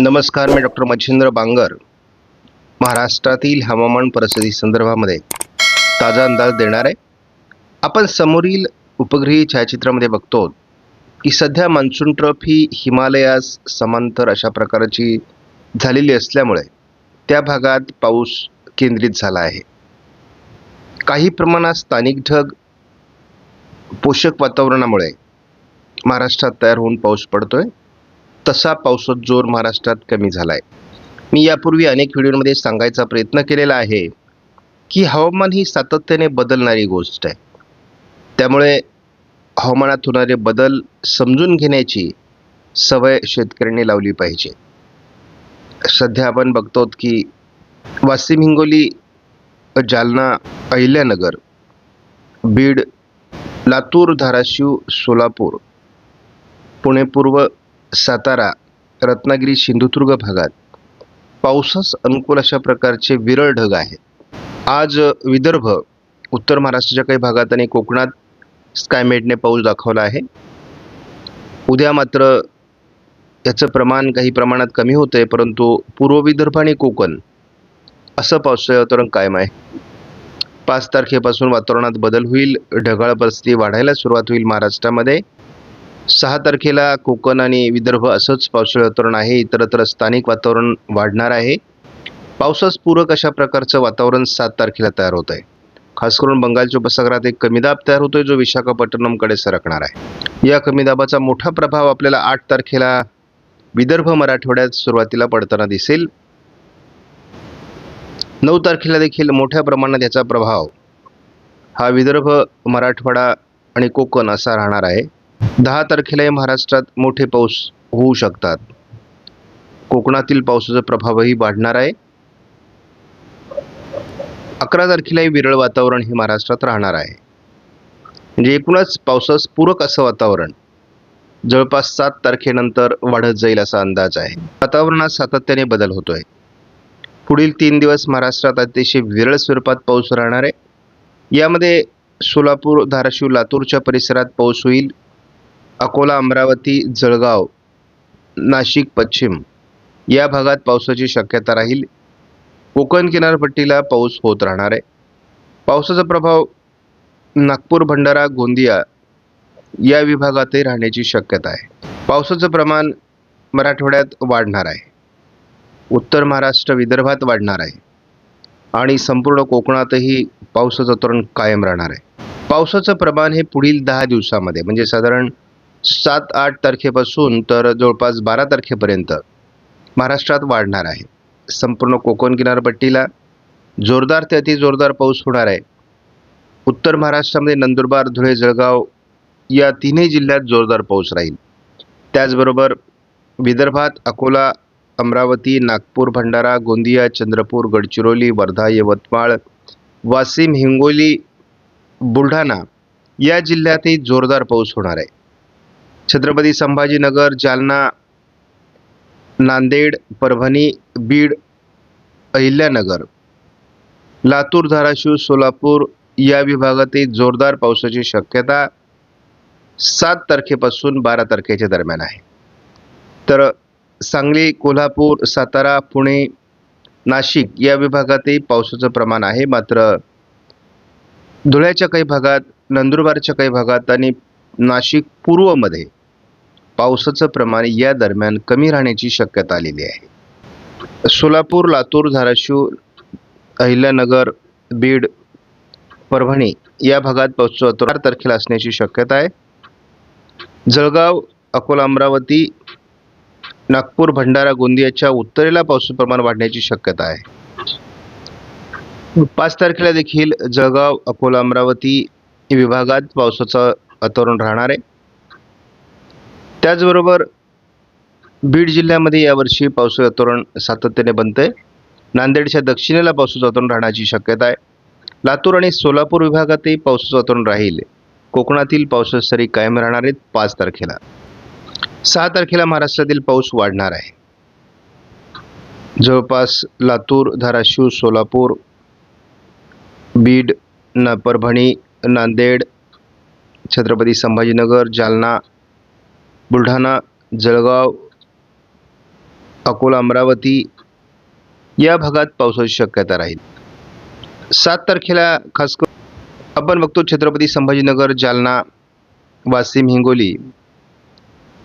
नमस्कार मी डॉक्टर मच्छिंद्र बांगर. महाराष्ट्रातील हवामान परिस्थिती संदर्भामध्ये ताजा अंदाज देणार आहे आपण समोरील उपग्रही छायाचित्रामध्ये बघतो की सध्या मान्सून ट्रफ ही हिमालयास समांतर अशा प्रकारची झालेली असल्यामुळे त्या भागात पाऊस केंद्रित झाला आहे. काही प्रमाणात स्थानिक ढग पोषक वातावरणामुळे महाराष्ट्रात तयार होऊन पाऊस पडतोय. तसा पावसाचा जोर महाराष्ट्रात कमी झाला आहे मी यापूर्वी अनेक व्हिडिओमध्ये सांगायचा प्रयत्न केलेला आहे की हवामान ही सातत्याने बदलणारी गोष्ट आहे. त्यामुळे हवामानात होणारे बदल समजून घेण्याची सवय शेतकऱ्यांनी लावली पाहिजे. सध्या आपण बघतो की वाशिम हिंगोली जालना अहिल्यानगर बीड लातूर धाराशिव सोलापूर पुणे पूर्व सातारा रत्नागिरी सिंधुदुर्ग भागात पावसास अनुकूल अशा प्रकारचे विरळ ढग आहेत. आज विदर्भ उत्तर महाराष्ट्राच्या काही भागात आणि कोकणात स्कायमेटने पाऊस दाखवला आहे. उद्या मात्र याचं प्रमाण काही प्रमाणात कमी होतं आहे परंतु पूर्व विदर्भ आणि कोकण असं पावसाळी वातावरण कायम आहे. पाच तारखेपासून वातावरणात बदल होईल ढगाळ परिस्थिती वाढायला सुरुवात होईल महाराष्ट्रामध्ये. सहा तारखेला कोकण आणि विदर्भ असंच पावसाळी वातावरण आहे. इतरत्र स्थानिक वातावरण वाढणार आहे. पावसास पूरक अशा प्रकारचं वातावरण सात तारखेला तयार होत आहे खास करून बंगालच्या उपसागरात एक कमी दाब तयार होतोय जो विशाखापट्टणमकडे सरकणार आहे. या कमी दाबाचा मोठा प्रभाव आपल्याला आठ तारखेला विदर्भ मराठवाड्यात सुरुवातीला पडताना दिसेल. नऊ तारखेला देखील मोठ्या प्रमाणात याचा प्रभाव हा विदर्भ मराठवाडा आणि कोकण असा राहणार आहे. दहा तारखेलाही महाराष्ट्रात मोठे पाऊस होऊ शकतात. कोकणातील पावसाचा प्रभावही वाढणार आहे. अकरा तारखेलाही विरळ वातावरण हे महाराष्ट्रात राहणार आहे. म्हणजे एकूणच पावसास पूरक असं वातावरण जवळपास सात तारखेनंतर वाढत जाईल असा अंदाज आहे. वातावरणात सातत्याने बदल होतोय. पुढील तीन दिवस महाराष्ट्रात अतिशय विरळ स्वरूपात पाऊस राहणार आहे. यामध्ये सोलापूर धाराशिव लातूरच्या परिसरात पाऊस होईल. अकोला अमरावती जळगाव नाशिक पश्चिम या भागात पावसाची शक्यता राहील. कोकण किनारपट्टीला पाऊस होत राहणार आहे. पावसाचा प्रभाव नागपूर भंडारा गोंदिया या विभागातही राहण्याची शक्यता आहे. पावसाचं प्रमाण मराठवाड्यात वाढणार आहे. उत्तर महाराष्ट्र विदर्भात वाढणार आहे. आणि संपूर्ण कोकणातही पावसाचं तरण कायम राहणार आहे. पावसाचं प्रमाण हे पुढील दहा दिवसामध्ये म्हणजे साधारण सात आठ तारखेपासून तर जवळपास बारा तारखेपर्यंत महाराष्ट्रात वाढणार आहे. संपूर्ण कोकण किनारपट्टीला जोरदार ते अतिजोरदार पाऊस होणार आहे. उत्तर महाराष्ट्रामध्ये नंदुरबार धुळे जळगाव या तिन्ही जिल्ह्यात जोरदार पाऊस राहील. त्याचबरोबर विदर्भात अकोला अमरावती नागपूर भंडारा गोंदिया चंद्रपूर गडचिरोली वर्धा यवतमाळ वाशिम हिंगोली बुलढाणा या जिल्ह्यातही जोरदार पाऊस होणार आहे. छत्रपती संभाजीनगर जालना नांदेड परभणी बीड अहिल्यानगर. लातूर धाराशिव सोलापूर या विभागातही जोरदार पावसाची शक्यता सात तारखेपासून बारा तारखेच्या दरम्यान आहे. तर सांगली कोल्हापूर सातारा पुणे नाशिक या विभागातही पावसाचं प्रमाण आहे. मात्र धुळ्याच्या काही भागात नंदुरबारच्या काही भागात आणि नाशिक पूर्वमध्ये पावसाचं प्रमाण या दरम्यान कमी राहण्याची शक्यता आलेली आहे. सोलापूर लातूर धाराशिव अहिल्यानगर बीड परभणी या भागात पाऊस चार तारखेला असण्याची शक्यता आहे. जळगाव अकोला अमरावती नागपूर भंडारा गोंदियाच्या उत्तरेला पावसाचं प्रमाण वाढण्याची शक्यता आहे. पाच तारखेला देखील जळगाव अकोला अमरावती विभागात पावसाचं वातावरण राहणार आहे. त्याचबरोबर बीड जिल्ह्यामध्ये यावर्षी पावसाचं वातावरण सातत्याने बनतंय. नांदेडच्या दक्षिणेला पावसाचं वातावरण राहण्याची शक्यता आहे. लातूर आणि सोलापूर विभागातही पावसाचं वातावरण राहील. कोकणातील पावसाच्या सरी कायम राहणार आहेत पाच तारखेला. सहा तारखेला महाराष्ट्रातील पाऊस वाढणार आहे. जवळपास लातूर धाराशिव सोलापूर बीड न परभणी नांदेड छत्रपती संभाजीनगर जालना बुलढाणा जळगाव अकोला अमरावती या भागात पावसाची शक्यता राहील. सात तारखेला खास करून आपण बघतो छत्रपती संभाजीनगर जालना वाशिम हिंगोली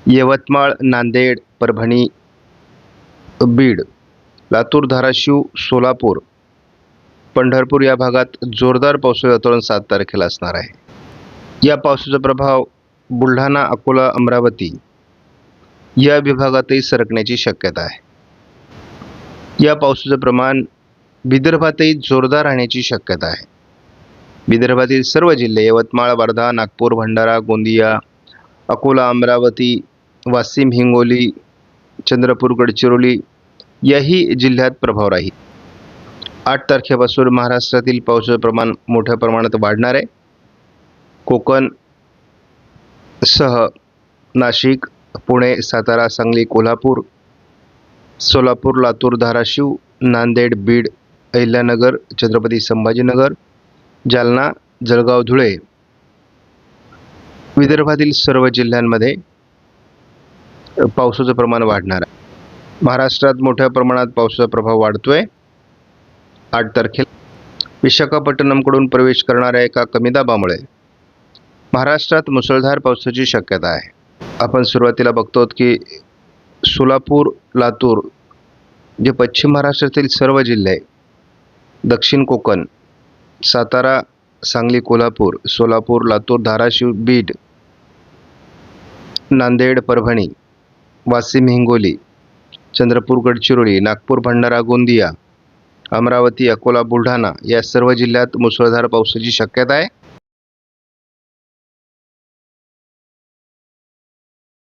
यवतमाळ नांदेड परभणी बीड लातूर धाराशिव सोलापूर पंढरपूर या भागात जोरदार पावसाचे वातावरण सात तारखेला असणार आहे. या पावसाचा प्रभाव बुलढाणा अकोला अमरावती या विभागातही सरकण्याची शक्यता आहे. या पावसाचं प्रमाण विदर्भातही जोरदार राहण्याची शक्यता आहे. विदर्भातील सर्व जिल्हे यवतमाळ वर्धा नागपूर भंडारा गोंदिया अकोला अमरावती वाशिम हिंगोली चंद्रपूर गडचिरोली याही जिल्ह्यात प्रभाव राहील. आठ तारखेपासून महाराष्ट्रातील पावसाचं प्रमाण मोठ्या प्रमाणात वाढणार आहे. कोकण सह नाशिक पुणे सातारा सांगली कोल्हापूर सोलापूर लातूर धाराशिव नांदेड बीड अहिल्यानगर छत्रपती संभाजीनगर जालना जळगाव धुळे. विदर्भातील सर्व जिल्ह्यांमध्ये पावसाचं प्रमाण वाढणार आहे. महाराष्ट्रात मोठ्या प्रमाणात पावसाचा प्रभाव वाढतोय. आठ तारखेला विशाखापट्टणमकडून प्रवेश करणाऱ्या एका कमी दाबामुळे महाराष्ट्रात मुसळधार पावसाची शक्यता आहे. आपण सुरुवातीला बघतो की सोलापूर लातूर जे पश्चिम महाराष्ट्रातील सर्व जिल्हे दक्षिण कोकण सातारा सांगली कोल्हापूर सोलापूर लातूर धाराशिव बीड नांदेड परभणी वाशिम हिंगोली चंद्रपूर गडचिरोली नागपूर भंडारा गोंदिया अमरावती अकोला बुलढाणा या सर्व जिल्ह्यात मुसळधार पावसाची शक्यता आहे.